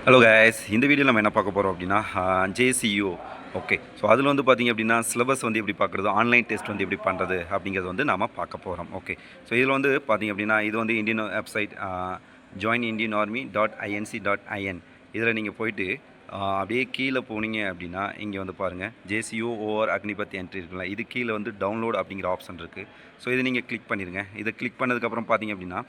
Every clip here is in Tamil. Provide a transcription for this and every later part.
ஹலோ கைஸ் இந்த வீடியோவில் நம்ம என்ன பார்க்க போகிறோம் அப்படின்னா ஜேசியூ ஓகே ஸோ அதில் வந்து பார்த்திங்க அப்படின்னா சிலபஸ் வந்து எப்படி பார்க்குறது ஆன்லைன் டெஸ்ட் வந்து எப்படி பண்ணுறது அப்படிங்கிறது வந்து நாம் பார்க்க போகிறோம் ஓகே ஸோ இதில் வந்து பார்த்திங்க அப்படின்னா இது வந்து Indian website join Indian army dot INC dot IN இதில் நீங்கள் போயிட்டு அப்படியே கீழே போனீங்க அப்படின்னா இங்கே வந்து பாருங்கள் ஜேசியூ ஓவர் அக்னிபத் என்ட்ரி இருக்குல்ல இது கீழே வந்து டவுன்லோட் அப்படிங்கிற ஆப்ஷன் இருக்குது ஸோ இதை நீங்கள் கிளிக் பண்ணிடுங்க இதை கிளிக் பண்ணதுக்கப்புறம் பார்த்தீங்க அப்படின்னா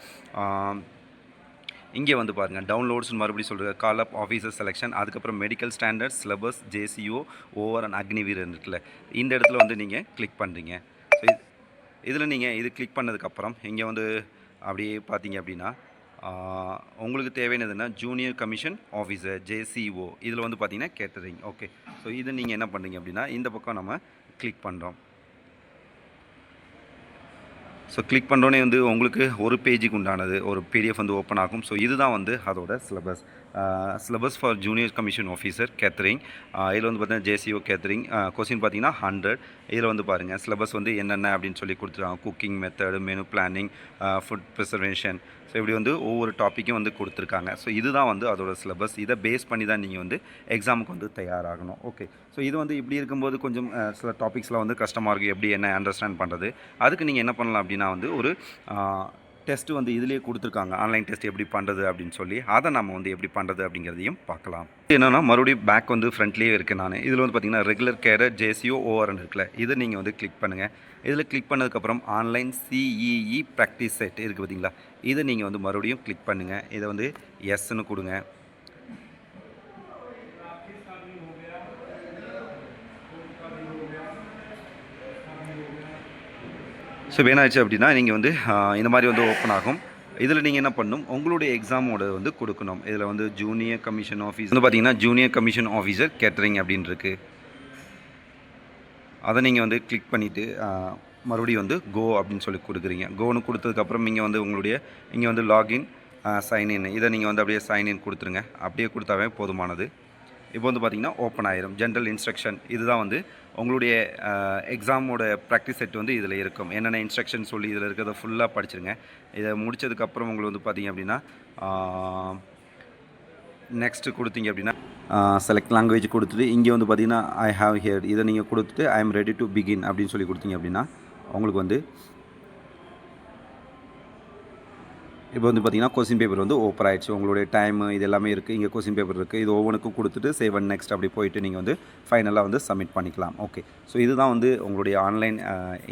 இங்கே வந்து பாருங்கள் டவுன்லோட்ஸ் மறுபடியும் சொல்கிறது கால் அப் ஆஃபீஸர் செலெக்ஷன் அதுக்கப்புறம் medical standard syllabus JCO over and Agniveer இருக்குல்ல. இந்த இடத்துல வந்து நீங்கள் கிளிக் பண்ணுறீங்க ஸோ இதில் நீங்கள் இது கிளிக் பண்ணதுக்கப்புறம் இங்கே வந்து அப்படியே பார்த்தீங்க அப்படின்னா உங்களுக்கு தேவையானதுன்னா ஜூனியர் கமிஷன் ஆஃபீஸர் ஜேசிஓ இதில் வந்து பார்த்தீங்கன்னா கேட்டரிங் ஓகே ஸோ இதை நீங்கள் என்ன பண்ணுறீங்க அப்படின்னா இந்த பக்கம் நம்ம கிளிக் பண்ணுறோம் ஸோ கிளிக் பண்ணுறோன்னே வந்து உங்களுக்கு ஒரு பேஜுக்கு உண்டானது ஒரு பிடிஎஃப் வந்து ஓப்பன் ஆகும். ஸோ இதுதான் வந்து அதோட syllabus syllabus for junior commission officer catering இதில் வந்து பார்த்தீங்கன்னா ஜேசிஓ கேத்தரிங் கொஸ்டின் பார்த்தீங்கன்னா ஹண்ட்ரட் இதில் வந்து பாருங்கள் சிலபஸ் வந்து என்னென்ன அப்படின்னு சொல்லி கொடுத்துருக்காங்க. Cooking method menu planning food preservation so இப்படி வந்து ஒவ்வொரு டாப்பிக்கும் வந்து கொடுத்துருக்காங்க. ஸோ இதுதான் வந்து அதோட சிலபஸ் இதை பேஸ் பண்ணி தான் நீங்கள் வந்து எக்ஸாமுக்கு வந்து தயாராகணும். ஓகே ஸோ இது வந்து இப்படி இருக்கும்போது கொஞ்சம் சில டாபிக்ஸ்லாம் வந்து கஷ்டமாக இருக்குது எப்படி என்ன அண்டர்ஸ்டாண்ட் பண்ணுறது அதுக்கு நீங்கள் என்ன பண்ணலாம் அப்படின்னா வந்து ஒரு டெஸ்ட்டு வந்து இதுலேயே கொடுத்துருக்காங்க. ஆன்லைன் டெஸ்ட் எப்படி பண்ணுறது அப்படின்னு சொல்லி அதை நம்ம வந்து எப்படி பண்ணுறது அப்படிங்கிறதையும் பார்க்கலாம். என்னென்னா மறுபடியும் பேக் வந்து ஃப்ரண்ட்லேயே இருக்குது நான். இதில் வந்து பார்த்திங்கன்னா ரெகுலர் கேடர் ஜேசிஓ ஓவர்னு இருக்குல்ல இதை நீங்கள் வந்து கிளிக் பண்ணுங்கள் இதில் கிளிக் பண்ணதுக்கப்புறம் ஆன்லைன் சிஇஇ ப்ராக்டிஸ் செட் இருக்குது பார்த்திங்களா? இதை நீங்கள் வந்து மறுபடியும் கிளிக் பண்ணுங்கள் இதை வந்து எஸ்ன்னு கொடுங்க. ஸோ வேணாச்சு அப்படின்னா நீங்கள் வந்து இந்த மாதிரி வந்து ஓப்பன் ஆகும். இதில் நீங்கள் என்ன பண்ணணும் உங்களுடைய எக்ஸாமோட வந்து கொடுக்கணும். இதில் வந்து ஜூனியர் கமிஷன் ஆஃபீஸ் வந்து பார்த்தீங்கன்னா ஜூனியர் கமிஷன் ஆஃபீஸர் கேட்டரிங் அப்படின்ருக்கு. அதை நீங்கள் வந்து கிளிக் பண்ணிவிட்டு மறுபடியும் வந்து கோ அப்படின்னு சொல்லி கொடுக்குறீங்க. கோன்னு கொடுத்ததுக்கப்புறம் நீங்கள் வந்து உங்களுடைய இங்கே வந்து லாகின் சைன்இன் இதை நீங்கள் வந்து அப்படியே சைன்இன் கொடுத்துருங்க. அப்படியே கொடுத்தாவே போதுமானது. இப்போ வந்து பார்த்தீங்கன்னா ஓப்பன் ஆயிரும். ஜென்ரல் இன்ஸ்ட்ரக்ஷன் இதுதான் வந்து உங்களுடைய எக்ஸாமோட ப்ராக்டிஸ் செட் வந்து இதில் இருக்கும். என்னென்ன இன்ஸ்ட்ரக்ஷன் சொல்லி இதில் இருக்கிறத ஃபுல்லாக படிச்சிருங்க. இதை முடிச்சதுக்கப்புறம் உங்களுக்கு வந்து பார்த்தீங்க அப்படின்னா நெக்ஸ்ட்டு கொடுத்தீங்க அப்படின்னா செலக்ட் லாங்குவேஜ் கொடுத்துட்டு இங்கே வந்து பார்த்தீங்கன்னா ஐ ஹாவ் ஹியர் இதை நீங்கள் கொடுத்துட்டு I am ready to begin அப்படின்னு சொல்லி கொடுத்தீங்க அப்படின்னா உங்களுக்கு வந்து இப்போ வந்து பார்த்தீங்கன்னா கொஸ்டின் பேப்பர் வந்து ஓப்பர் ஆயிடுச்சு. உங்களுடைய டைம் இது எல்லாமே இருக்குது இங்கே கொஸ்டின் பேப்பர் இருக்குது இது ஒவ்வொன்றுக்கும் கொடுத்துட்டு சேவ் அண்ட் நெக்ஸ்ட் அப்படி போயிட்டு நீங்கள் வந்து ஃபைனலாக வந்து சப்மிட் பண்ணிக்கலாம். ஓகே ஸோ இதுதான் வந்து உங்களுடைய ஆன்லைன்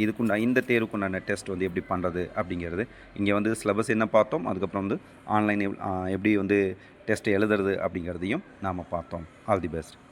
இதுக்குண்டா இந்த தேர்வுக்குண்டான டெஸ்ட் வந்து எப்படி பண்ணுறது அப்படிங்கிறது. இங்கே வந்து சிலபஸ் என்ன பார்த்தோம்? அதுக்கப்புறம் வந்து ஆன்லைன் எப்படி வந்து டெஸ்ட் எழுதுறது அப்படிங்கிறதையும் நாம் பார்த்தோம். All the best